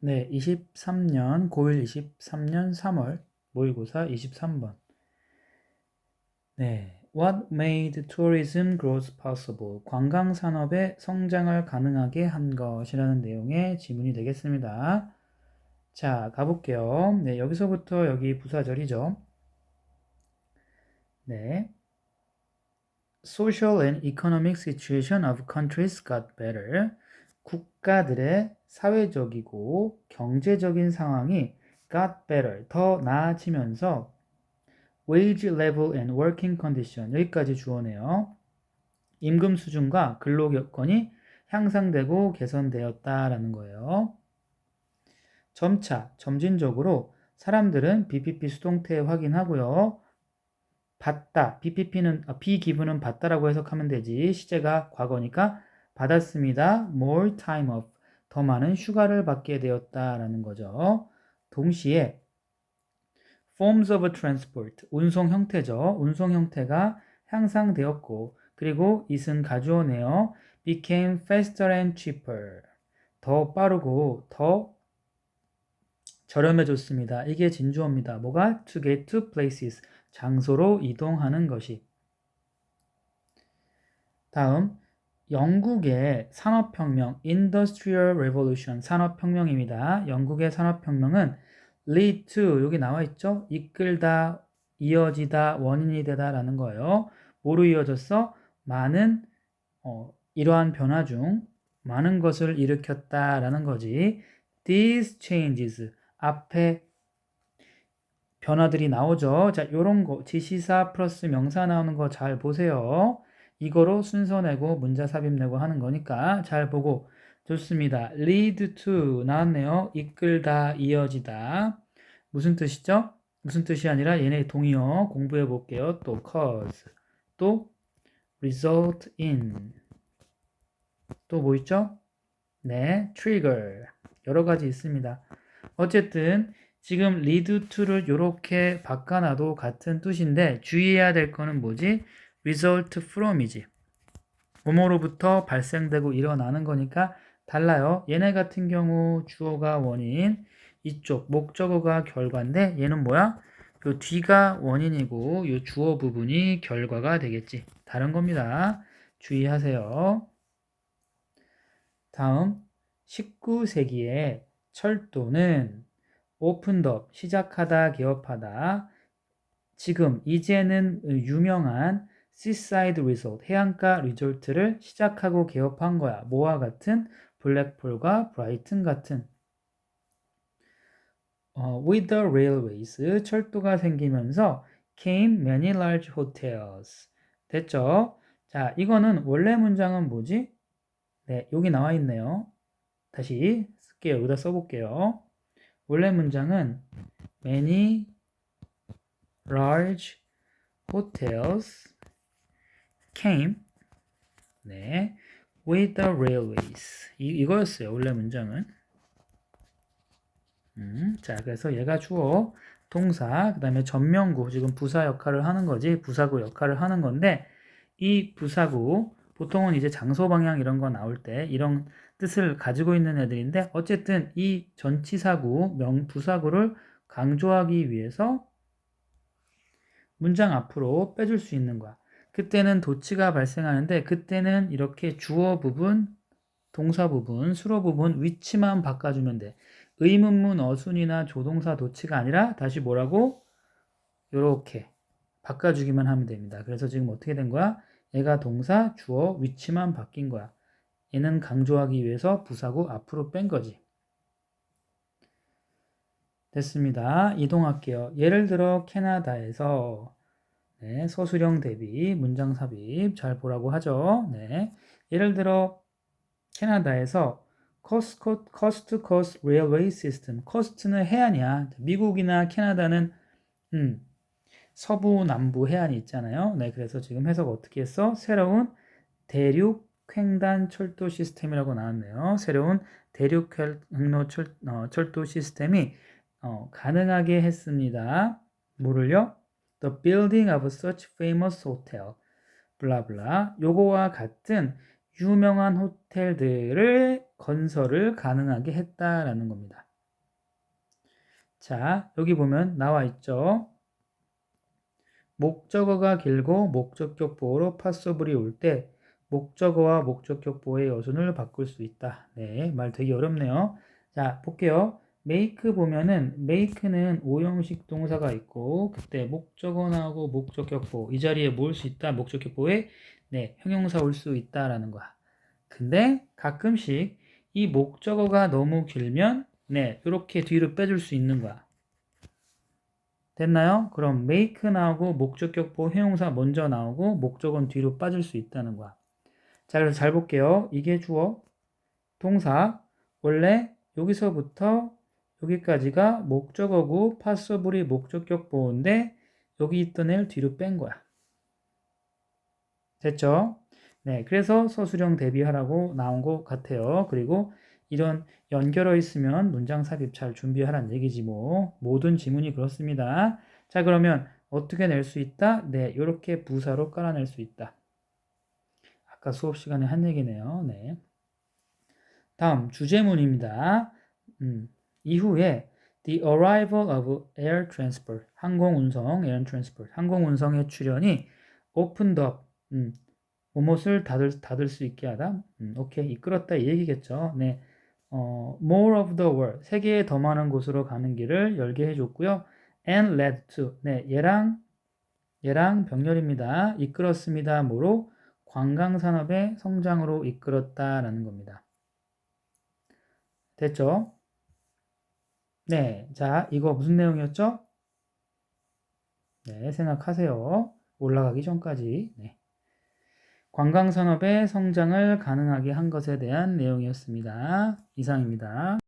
네, 23년, 고1 23년 3월, 모의고사 23번. 네, What made tourism growth possible? 관광 산업의 성장을 가능하게 한 것이라는 내용의 지문이 되겠습니다. 자, 가볼게요. 네, 여기서부터 여기 부사절이죠. 네. Social and economic situation of countries got better. 국가들의 사회적이고 경제적인 상황이 got better, 더 나아지면서 wage level and working condition 여기까지 주어네요. 임금 수준과 근로 여건이 향상되고 개선되었다라는 거예요. 점차 점진적으로 사람들은 BPP 수동태 확인하고요. 받다, BPP는 아, 비기분은 받다라고 해석하면 되지. 시제가 과거니까 받았습니다. more time off. 더 많은 휴가를 받게 되었다라는 거죠. 동시에 forms of transport, 운송 형태죠. 운송 형태가 향상되었고 그리고 it은 가주어네요. became faster and cheaper. 더 빠르고 더 저렴해졌습니다. 이게 진주어입니다. 뭐가? to get to places. 장소로 이동하는 것이. 다음 영국의 산업혁명 Industrial Revolution 산업혁명입니다. 영국의 산업혁명은 lead to 여기 나와 있죠? 이끌다, 이어지다, 원인이 되다 라는 거예요. 뭐로 이어졌어? 많은 어, 이러한 변화 중 많은 것을 일으켰다 라는 거지. These changes 앞에 변화들이 나오죠. 자, 요런 거 지시사 플러스 명사 나오는 거 잘 보세요. 이거로 순서 내고 문자 삽입 내고 하는 거니까 잘 보고 좋습니다. lead to 나왔네요. 이끌다, 이어지다. 무슨 뜻이죠? 무슨 뜻이 아니라 얘네 동의어 공부해 볼게요. 또 cause, 또 result in, 또 뭐 있죠? 네, trigger. 여러 가지 있습니다. 어쨌든 지금 lead to를 이렇게 바꿔놔도 같은 뜻인데 주의해야 될 거는 뭐지? Result from이지. 뭐뭐로부터 발생되고 일어나는 거니까 달라요. 얘네 같은 경우 주어가 원인, 이쪽 목적어가 결과인데 얘는 뭐야? 요 뒤가 원인이고 요 주어 부분이 결과가 되겠지. 다른 겁니다. 주의하세요. 다음 19세기에 철도는 오픈더 시작하다 개업하다 지금 이제는 유명한 시사이드 리조트 해안가 리조트를 시작하고 개업한 거야. 뭐와 같은 블랙폴과 브라이튼 같은 어, with the railways 철도가 생기면서 came many large hotels 됐죠? 자, 이거는 원래 문장은 뭐지? 네, 여기 나와 있네요. 다시 쓸게요. 여기다 써볼게요. 원래 문장은 many large hotels came. 네. With the railways. 이, 이거였어요 원래 문장은. 음, 자 그래서 얘가 주어 동사 그 다음에 전명구 지금 부사 역할을 하는 거지 부사구 역할을 하는 건데 이 부사구 보통은 이제 장소 방향 이런 거 나올 때 이런 뜻을 가지고 있는 애들인데 어쨌든 이 전치사구 명 부사구를 강조하기 위해서 문장 앞으로 빼줄 수 있는 거야. 그때는 도치가 발생하는데 그때는 이렇게 주어 부분, 동사 부분, 수로 부분 위치만 바꿔주면 돼. 의문문 어순이나 조동사 도치가 아니라 다시 뭐라고? 요렇게 바꿔주기만 하면 됩니다. 그래서 지금 어떻게 된 거야? 얘가 동사, 주어, 위치만 바뀐 거야. 얘는 강조하기 위해서 부사구 앞으로 뺀 거지. 됐습니다. 이동할게요. 예를 들어 캐나다에서 네, 서술형 대비, 문장 삽입 잘 보라고 하죠. 네. 예를 들어 캐나다에서 cost, cost, cost railway system. coast는 해안이야. 미국이나 캐나다는 음, 서부, 남부 해안이 있잖아요. 네, 그래서 지금 해석 어떻게 했어? 새로운 대륙 횡단 철도 시스템이라고 나왔네요. 새로운 대륙 횡로 철, 어, 철도 시스템이 어, 가능하게 했습니다. 뭐를요? The building of such famous hotel. 블라블라. 요거와 같은 유명한 호텔들을 건설을 가능하게 했다라는 겁니다. 자, 여기 보면 나와 있죠. 목적어가 길고 목적격 보호로 파서블이 올 때 목적어와 목적격 보호의 여순을 바꿀 수 있다. 네, 말 되게 어렵네요. 자, 볼게요. Make 보면은 make는 오형식 동사가 있고 그때 목적어 나오고 목적격 보호 이 자리에 모을 수 있다. 목적격 보호에 네, 형용사 올 수 있다라는 거야. 근데 가끔씩 이 목적어가 너무 길면 네, 이렇게 뒤로 빼줄 수 있는 거야. 됐나요? 그럼 make 나오고 목적격 보호 형용사 먼저 나오고 목적어는 뒤로 빠질 수 있다는 거야. 자, 그래서 잘 볼게요. 이게 주어, 동사. 원래 여기서부터 여기까지가 목적어고 파서블이 목적격 보호인데 여기 있던 애를 뒤로 뺀 거야. 됐죠? 네, 그래서 서술형 대비하라고 나온 것 같아요. 그리고 이런 연결어 있으면 문장 삽입 잘 준비하라는 얘기지 뭐. 모든 지문이 그렇습니다. 자, 그러면 어떻게 낼 수 있다? 네, 이렇게 부사로 깔아낼 수 있다. 아까 수업 시간에 한 얘기네요. 네. 다음 주제문입니다. 음, 이후에 the arrival of air transport 항공 운송 air transport 항공 운송의 출현이 opened up 음, 무엇을 닫을 닫을 수 있게 하다. 음, 오케이 이끌었다 이 얘기겠죠. 네. 어, more of the world 세계의 더 많은 곳으로 가는 길을 열게 해줬고요. and led to 네 얘랑 얘랑 병렬입니다. 이끌었습니다. 뭐로 관광 산업의 성장으로 이끌었다라는 겁니다. 됐죠? 네, 자 이거 무슨 내용이었죠? 네, 생각하세요. 올라가기 전까지. 네. 관광 산업의 성장을 가능하게 한 것에 대한 내용이었습니다. 이상입니다.